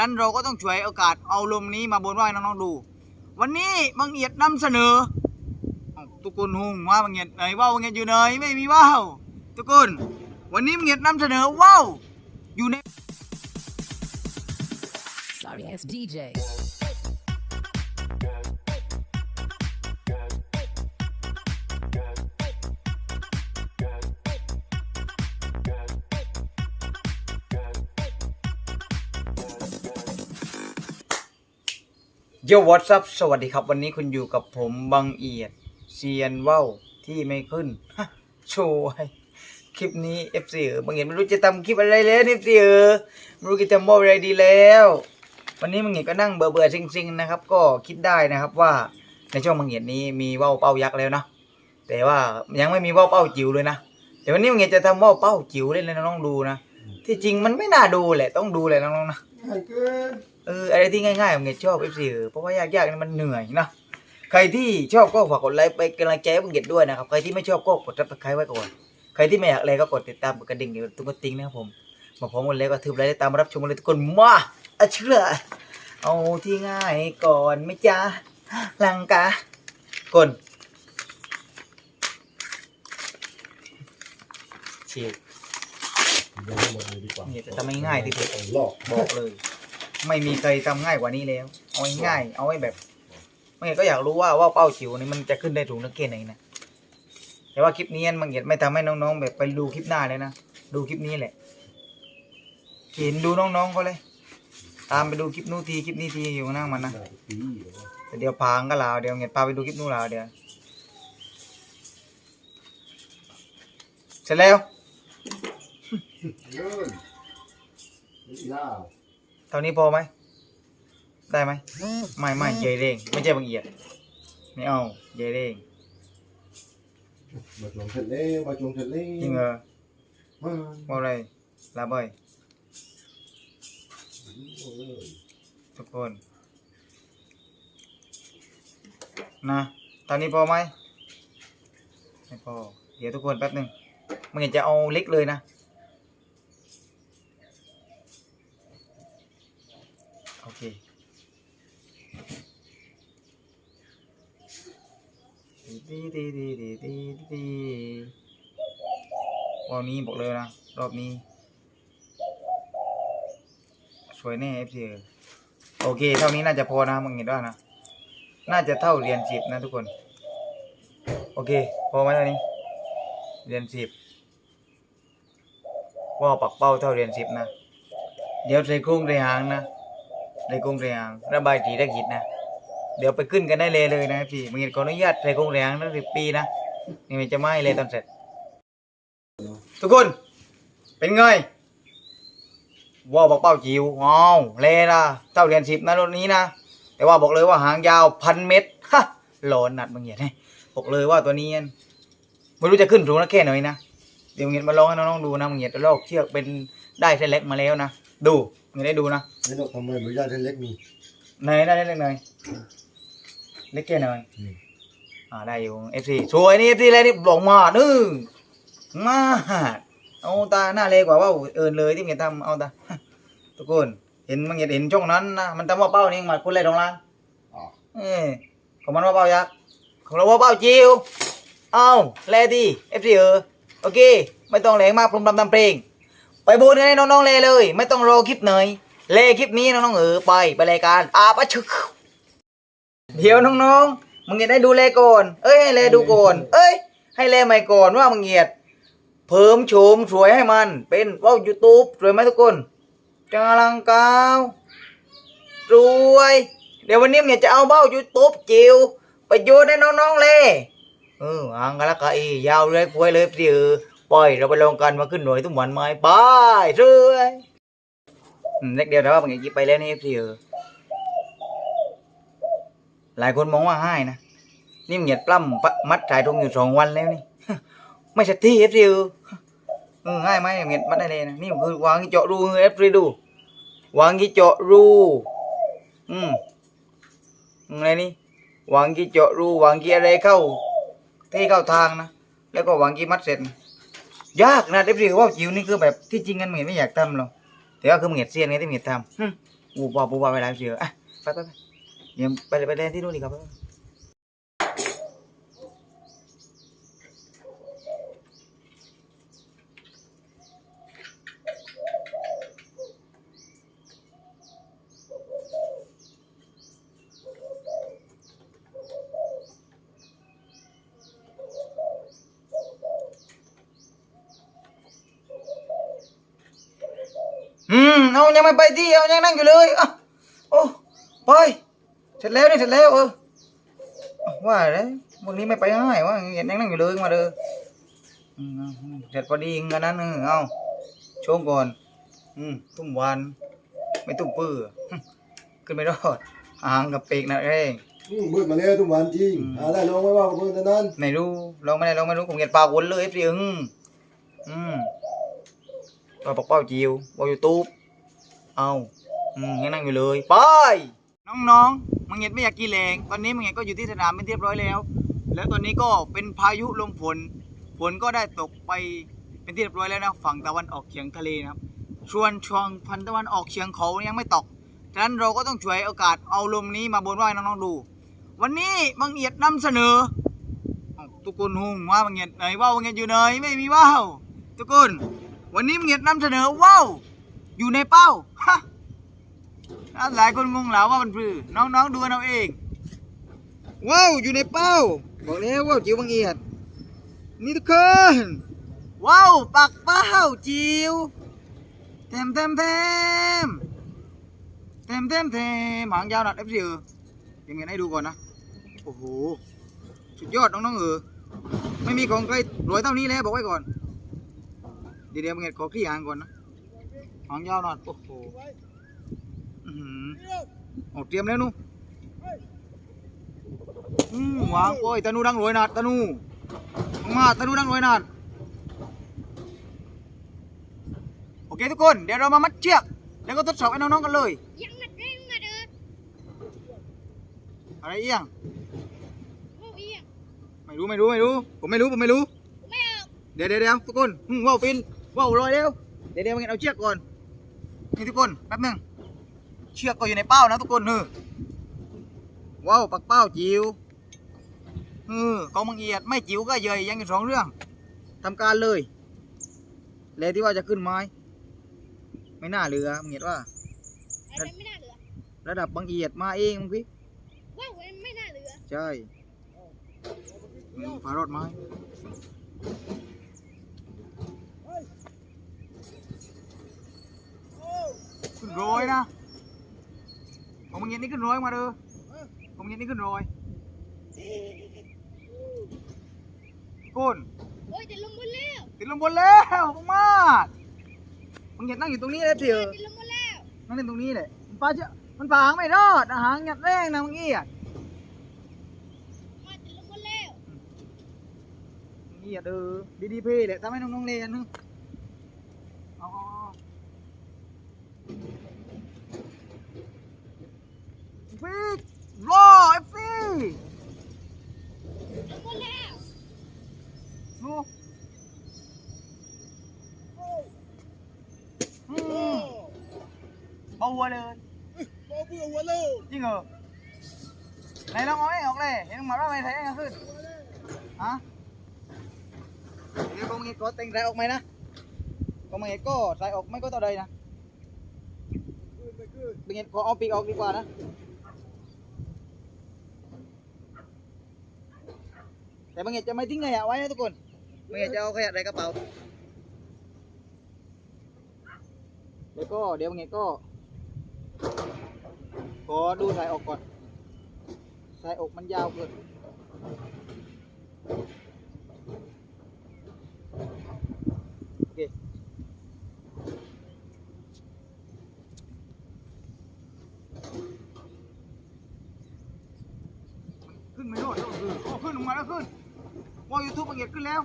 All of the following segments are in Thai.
นั้นเราก็ต้องช่วยโอกาสเอาลมนี้มาบนว่าให้น้องๆดู วันนี้บางเอียดนำเสนอตุกคนหุงว่าบางเอียดไหนว่าวบางเอียดอยู่ไหนไม่มีว่าวทุกคน วันนี้บางเอียดนำเสนอว่าวอยู่ใน Sorry ass DJ. โยวัตซับสวัสดีครับ วันนี้คุณอยู่กับผมบังเอียดเซียนว่าวที่ไม่ขึ้นฮะโชว์คลิปนี้ FC เออบางเอียดไม่รู้จะทำคลิปอะไรแล้ว FC เออไม่รู้จะทำว่าวอะไรดีแล้ว วันนี้บางเอียดก็นั่งเบื่อเบื่อๆซิงๆนะครับ ก็คิดได้นะครับว่าในช่วงบางเอียดนี้มีว่าวเป้ายักษ์แล้วนะแต่ว่ายังไม่มีว่าวเป้าจิ๋วเลยนะเดี๋ยววันนี้บางเอียดจะทำว่าวเป้าจิ๋วเล่นให้น้องดูนะที่จริงมันไม่น่าดูแหละต้องดูแหละน้องๆนะง่าย เกินเอออะไรที่ง่ายๆผมเนี่ยชอบ FC เออเพราะว่ายากๆนี่มันเหนื่อยนะใครที่ชอบก็ฝากกดไลค์ไปกำลังใจให้ผมเก็ตด้วยนะครับใครที่ไม่ชอบก็กดซับสไครต์ไว้ก่อนใครที่ไม่อยากเลยก็กดติดตามกดกระดิ่งเดี๋ยวตุ้งกระติ้งนะครับผมมาพร้อมกันเลยก็ถือไลค์ได้ตามรับชมกันเลยทุกคนมาอะเชื่อเอาที่ง่ายก่อนไหม่จ้าลังกากนเชียเดี๋ยวให้หมดเลยดีกว่าเนี่ยจะทำให้ง่ายที่สุดเอาลอกบอกเลย ไม่มีใครทำง่ายกว่านี้แล้วเอาง่ายๆเอาไว้แบบ ไม่งั้นก็อยากรู้ว่าว่าเป้าจิ๋วนี่มันจะขึ้นได้ถูกนักเกณฑ์ไหนนะแต่ว่าคลิปนี้มันเหยียดไม่ทำให้น้องๆ แบบไปดูคลิปหน้าเลยนะดูคลิปนี้แหละเขียนดูน้องๆเขาเลย ตามไปดูคลิปนู้นทีคลิปนี้ทีอยู่นั่งมันนะได้ปีเดี๋ยวแต่เดี๋ยวพางก็ลาวเดี๋ยวเหยียดพาไปดูคลิปนู้นลาวเดี๋ยวเสร็จแล้วเยินนี่ลาว เท่านี้พอไหม ได้ไหม ไม่ไม่ใหญ่เร่ง ไม่ใช่บางเอียด ไม่เอาใหญ่เร่งมาจงเสร็จแล้วมาจงเสร็จแล้วจริงเหรอมาว่าอะไรลาเบยโอ้ยทุกคน นะตอนนี้พอไหมไม่พอ เดี๋ยวทุกคนแป๊บหนึ่งมันจะเอาเล็กเลยนะ โอ เคดีดีดีดีดีดีวันนี้บอกเลยนะ รอบนี้ สวยแน่ FC โอเค เท่านี้น่าจะพอนะมึงเห็นว่านะ น่าจะเท่าเรียนสิบนะทุกคน โอเค พอไหมตอนนี้ เรียนสิบว่าปักเป้าเท่าเรียนสิบนะ เดี๋ยวใส่กุ้งใส่หางนะ ใส่กุ้งใส่หางระบายสีตะกิดนะ เดี๋ยวไปขึ้นกันได้เลยเลยนะพี่มึงเห็นขออนุญาตใส่กุ้งใส่หางตั้งสิบปีนะนี่มันจะไหม้เลยตอนเสร็จ ทุกคน เป็นไงว่าบอกเป้าจิ๋วอ้าวเลนะเจ้าเรียนสิบนะรถนี้นะแต่ว่าบอกเลยว่าหางยาวพันเมตรฮะหลอนนัดบางเหียดให้บอกเลยว่าตัวนี้อันไม่รู้จะขึ้นสูงนักแค่ไหนนะเดี๋ยวบางเหียดมาลองให้น้องๆดูนะบางเหียดจะลอกเชือกเป็นได้เส้นเล็กมาแล้วนะดู บางเหียดได้ดูนะไม่ต้องทำไมบริญาตเล็กมีไหนได้เล็กหน่อยเล็กแค่ไหนอืมอ่าได้อยู่เอฟซีสวยนี่เอฟซีเลยนี่บอกมานึงมาเอาตาหน้าเล็กกว่าว่าเอินเลยที่บางเหียดทำเอาตาทุกคนเห็นบางเหียดเห็นช่องนั้นนะมันทำว่าเป้านี่มาคุณเลยตรงร้านอ๋อเออของมันว่าเป้ายักษ์ของเราว่าเป้าจิวเอาแลดีเอฟซีเออโอเค ไม่ต้องแรงมากพรมดำทำเพลง ไปบูนกันให้น้องๆเลยเลย ไม่ต้องรอคลิปเหนยเลคลิปนี้น้องๆเออไปไปรายการอาปะชึกเดี๋ยวน้องๆมึงเงียดได้ดูเลก่อน เอ้ยให้เลดูก่อน เอ้ย ให้เลใหม่ก่อนว่ามึงเงียด เพิ่มโฉมสวยให้มัน เป็นว่าวยูทูบสวยไหมทุกคนจงลังกาวสวย เดี๋ยววันนี้เนี่ยจะเอาเบ้ายูทูบจิวไปโยนให้น้องๆเลยเออหางกันละกะอียาวเลยป่วยเลยสิเออ ปล่อยเราไปลองกันมาขึ้นหน่วยทุกวันไหมบายเรื่อยเล็กเดียวแต่ว่าบางอย่างยิบไปแล้วนี่สิเออหลายคนมองว่าให้นะนี่เหยียดปล้ำมัดถ่ายตรงอยู่สองวันแล้วนี่ไม่ใช่ที่เอฟซีเออเออง่ายไหมเหยียดมัดได้เลยนะนี่คือวางที่เจาะรูเอฟซีดูวางที่เจาะรูอืมอะไรนี่วางกี่เจาะรูวางกี่อะไรเข้าที่เข้าทางนะแล้วก็วางกี่มัดเสร็จ ยากนะเด็กๆว่าจิ๋วนี่คือแบบที่จริงกันเหมือนไม่อยากทำหรอกแต่ว่าคือเหมือนเซียนไงที่เหมือนทำหึปูปลาปูปลาไปไหนเสียอะไปไปไปเดี๋ยวไปไปเล่นที่นู่นดีกว่าไปไปอืมเอายังไม่ไปที่เอายังนั่งอยู่เลยอะโอ้ไปเสร็จแล้วนี่เสร็จแล้วเอออะว่าแล้ววันนี้ไม่ไปง่ายว่ายังนั่งอยู่เลยมาเด้ออืมอืมเสร็จพอดีงั้นนั้นเออเอาโชว์ก่อน อืมตุ้มวันไม่ตุ้มปื้อหึขึ้นไม่รอดห่างกับเปกนะเองอืมมืดมาแล้วทุกวันจริงอืมหาได้ลงไว้ว่าเพิ่งแต่นั้นไม่รู้ลองไม่ได้ลองไม่รู้ผมเห็นปลาวนเลยพี่อึงอืมก็ปอกเป้าจิวบนยูทูบ เอาอืมยังนั่งอยู่เลยไปน้องๆมังเห็ดไม่อยากกินแรงตอนนี้มังเห็ดก็อยู่ที่สนามเป็นเรียบร้อยแล้ว แล้วตอนนี้ก็เป็นพายุลมฝนฝนก็ได้ตกไปเป็นที่เรียบร้อยแล้วนะฝั่งตะวันออกเฉียงทะเลนะครับส่วนช่วงพันตะวันออกเฉียงเขายังไม่ตกฉะนั้นเราก็ต้องช่วยโอกาสเอาลมนี้มาบนว่าให้น้องๆดู วันนี้มังเอียดนำเสนออ้าวทุกคนหุงว่าบังเงียดไหนว่าวบังเงียดอยู่ไหนไม่มีว่าวทุกคนวันนี้บังเงียดนำเสนอว่าว อยู่ในเป้าฮะอะหลายคนงงแล้วว่ามันคือน้องๆดูกันเอาเอง ว้าวอยู่ในเป้า บอกแล้วว่าวจิ๋วบังเอียด นี่ทุกคนว้าวปักเป้าจิ๋วเต็มเต็มเต็มเต็มเต็มเต็มหางยาวหนักเอฟซียังไงให้ดูก่อนนะ โอ้โหสุดยอดน้องๆเออไม่มีของใครรวยเท่านี้แล้วบอกไว้ก่อน เดี๋ยวเดี๋ยวมึงเห็นขอขี้หางก่อนนะ หางยาวหน่อยโอ้โหอื้อหือโอ้เตรียมแล้วนู่อืมวางโอ้ยตะนูดังรวยนัดตะนูมาตะนูดังรวยนัดโอเคทุกคน เดี๋ยวเรามามัดเชือกแล้วก็ทดสอบให้น้องๆกันเลย ยังมัดเร่งมาเด้ออะไรเอียง โอ้ยอะไม่รู้ไม่รู้ไม่รู้ ผมไม่รู้ผมไม่รู้ ไม่เอา เดี๋ยวเดี๋ยวเดี๋ยวทุกคนอืมว่าวปินว่าวลอยเร็วเดี๋ยวเดี๋ยวมึงเอาเชือกก่อน นี่ทุกคนแป๊บหนึงเชือกก็อยู่ในเป้านะทุกคนเออว้าวปักเป้าจิ๋วเออกองมังเอียดไม่จิ๋วก็เยยยังอยู่สองเรื่องทำการเลยแล้วที่ว่าจะขึ้นไม้ ไม่น่าเหลือมึงเห็นว่าอะไรไม่น่าเหลือระดับบังเอียดมาเองมึงพี่ว้าวไม่น่าเหลือ ใช่อืมฟ้ารอดไม้ ขึ้นโรยนะของมึงเย็นนี่ขึ้นโรยมาเด้อของมึงเย็นนี่ขึ้นโรยกุนโอ้ยจะลงบนแล้วติดลมบนแล้วมมากมึงเห็นนั่งอยู่ตรงนี้เลยเถอะจะลงบนแล้วนั่งเล่นตรงนี้เลยมันปลาเจ้ามันปลาหางไม่รอดอาหางหยัดแรงนะมึงเอี้ยมาจะลงบนแล้วนี่อย่าเดือดีดีๆเพ่แหละทำให้น้องๆเรียนนึงเอาเอาเอา ฟิกรอเอฟซีลงบนแล้วดูอืมเบาหัวเลยบ่เบื่อหัวเลยจริงเหรอไหนลองอาให้ออกเลยเห็นมาว่าไม่ใช่ยังขึ้นฮะเดี๋ยวกองเงี้ก็เต็งใจออกไหมนะกองเงี้ก็ใส่ออกไม่ก็ต่อใดนะเป็นไงขอเอาปีกออกดีกว่านะ แต่บางอย่างจะไม่ทิ้งขยะไว้นะทุกคนบางอย่างจะเอาขยะใส่กระเป๋าเดี๋ยวก็เดี๋ยวบางอย่างก็ ขอดูสายออกก่อน สายออกมันยาวเกินโอเคขึ้นไม่รอดแล้วคือโอ้ขึ้นลงมาแล้วขึ้น ว่ายูทูบบังเกียดขึ้นแล้ว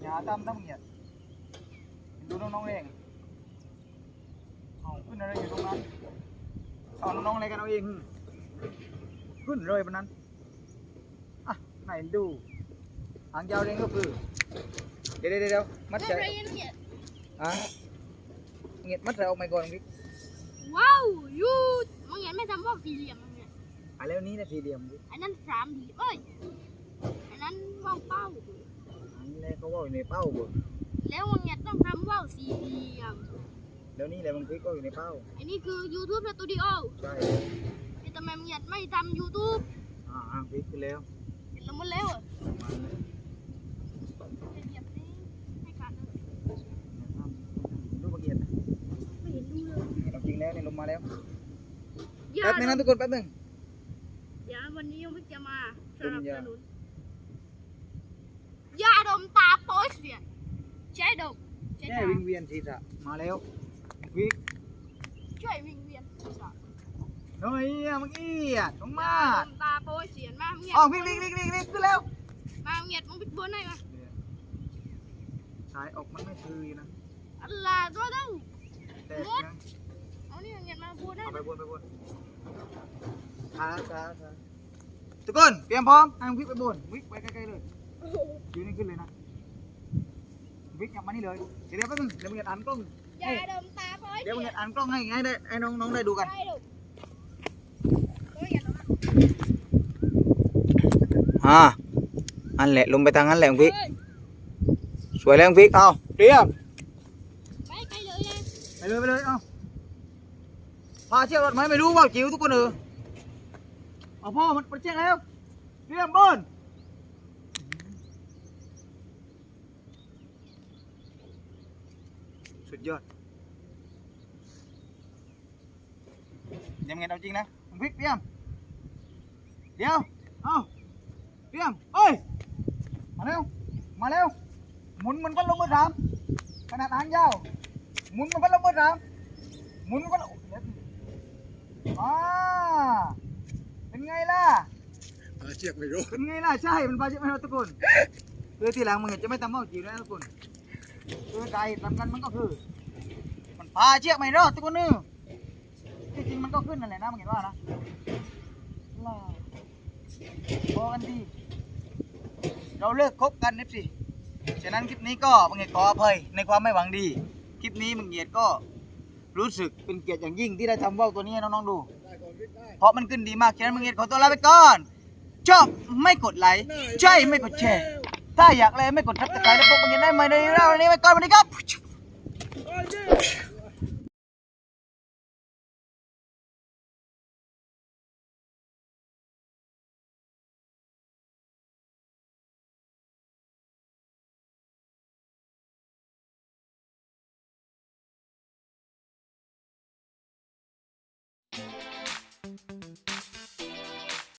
อย่าตามตามบังเกียดดูน้องๆเองเอาขึ้นอะไรอยู่ตรงนั้นเอาน้องๆอะไรกันเอาเอง ขึ้นเลยบนนั้นอะไหนดูหางยาวเองก็คือ เดี๋ยวเดี๋ยวเดี๋ยวมัดไม่ใจเรียนเนี่ยอะเงียดมัดใจออกมาก่อนพี่ว้าวยูมึงเห็นไม่ทำว่าวสี่เหลี่ยมมึงเนี่ยอะแล้วนี้นะสี่เหลี่ยมดิอันนั้นสามเหลี่ยมเอ้ยอั นนั้นว่าวเป้า อันนี้เขาว่าอยู่ในเป้าบ่แล้วมึงเนี่ยต้องทำว่าวสี่เหลี่ยมแล้วนี่แหละบางทีก็อยู่ในเป้า อันนี้คือ YouTube Studio ใช่แต่ทำไมมึงเนี่ยไม่ทำ YouTube อ่าอ่าพลิกไปแล้วเห็นแล้วมันแล้วอะมาเลยเหยียบนี่ให้ขาดเลยดูบางเอียดไม่เห็นดูเลยเห็นเอาจริงแล้วเนี่ยลงมาแล้วอย่าแป๊บนึงนะทุกคนแป๊บนึงอย่าวันนี้ยังไม่จะมาสดมนับยาสนุนยาดมตาโป๊ยเสีย ใช้ดมใช้แค่ตาวิงเวียนศีรษะมาแล้ววิกช่วยวิ่งเวียนศีรษะเฮ้ยมึงเอียดลงมายาดมตาโป๊ยเสียมาเงียอ๋อวิกวิกวิกวิกวิกขึ้นแล้วมาเงียบมึงปิดบนได้ไหมสายออกมันไม่คือนะอะไรตัวเต้าแต่นะเอานี่เงียบมาพูดได้เอาไปบนไปบนช้าช้าช้าทุกคนเตรียมพร้อมให้มึงวิกไปบนวิกไปใกล้ๆเลยยืนนี่ขึ้นเลยนะ วิกกลับมานี่เลยเดี๋ยวแป๊บนึงเดี๋ยวมึงจะอ่านกล้องยาดมตาโป๊ยเดี๋ยวมึงเสียจะอ่านกล้องให้ให้ได้ให้น้องน้องได้ดูกันใช่ดมโอ้ยอย่าดมอ่าอันแหละลงไปทางนั้นแหละวิกเฮ้ยสวยแล้ววิกเอาเตรียมไปไปเลยนะไปเลยไปเลยเอาพาเชือกรถไหมไม่รู้ว่าจิ๋วทุกคนเออเอาพ่อมันมันเชือกแล้วเตรียมบนสุด ยอดยังไงเอาจริงนะวิกเตรียม เดี๋ยว เอาเตรียมเอ้ย มาเร็ว มาเร็ว หมุนเหมันพัดลมเบอร์สามขนาดหางยาว หมุนมันพัดลมเบอร์สามหมุนมันพัดลมเดี๋ยวอ่าเป็นไงล่ะอาเชือกไม่รู้ เป็นไงล่ะ ใช่ มันพาเจ็บไม่เอาทุกคนคือทีหลังมึงจะไม่ทำเมาจีบแล้วนะทุกคน คือใดสำคัญมันก็คือมัน พาเชือกไม่รอดทุกคนนึที่จริงมันก็ขึ้นนั่นแหละนะมึงเห็นว่านะล่ะพอกันดี เราเลิกคบกันนิดสิฉะนั้นคลิปนี้ก็มึงเห็นขออภัยในความไม่หวังดี คลิปนี้มึงเหยียดก็รู้สึกเป็นเกียรติอย่างยิ่งที่ได้ทำว่าวตัวนี้ให้น้องๆดูได้ก่อนวิกได้เพราะมันขึ้นดีมากฉะนั้นมึงเห็นขอตัวลาไปก่อน ชอบไม่กดไลค์ใช่ไม่กดแชร์ ถ้าอยากเลยไม่กดทับตะไคร้แล้วพวกมึงเห็นได้ไหมในเรื่องนี้ไปก่อนวันนี้ครับ